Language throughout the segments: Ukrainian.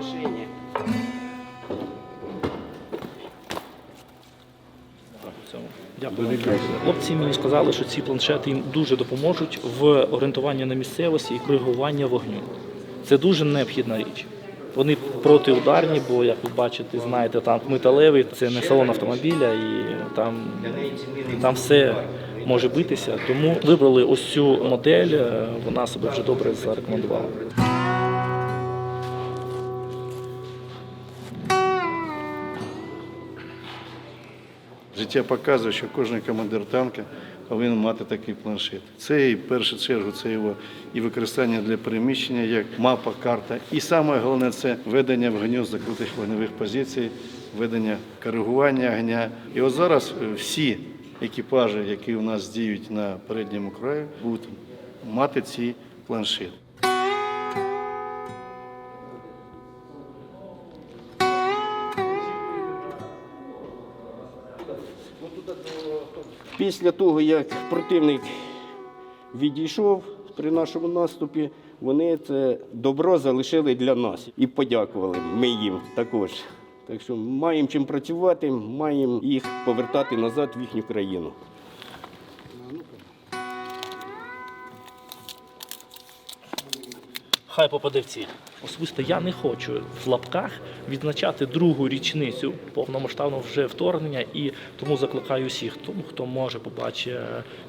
машині. Дякую. Хлопці мені сказали, що ці планшети їм дуже допоможуть в орієнтуванні на місцевості і коригуванні вогню. Це дуже необхідна річ. Вони протиударні, бо як ви бачите, знаєте, танк металевий, це не салон автомобіля, і там, там все може битися. Тому вибрали ось цю модель, е, вона себе вже добре зарекомендувала. Життя показує, що кожен командир танка повинен мати такий планшет. Це і в першу чергу це його і використання для переміщення, як мапа, карта. І саме головне це ведення вогню закритих вогневих позицій, ведення коригування огня. І от зараз е, всі екіпажі, які у нас діють на передньому краї, будуть мати ці планшети. Після того, як противник відійшов при нашому наступі, вони це добро залишили для нас і подякували ми їм також. Так що маємо чим працювати, маємо їх повертати назад в їхню країну. Хай попаде в ціль. Особисто я не хочу в лапках відзначати другу річницю повномасштабного вже вторгнення, і тому закликаю всіх, тому хто може побачити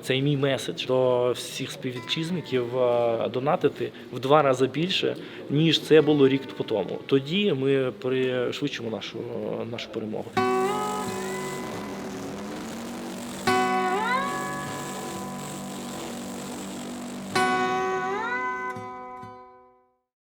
цей мій меседж до всіх співвітчизників е, донатити в два рази більше, ніж це було рік по тому. Тоді ми пришвидшимо нашу, нашу перемогу.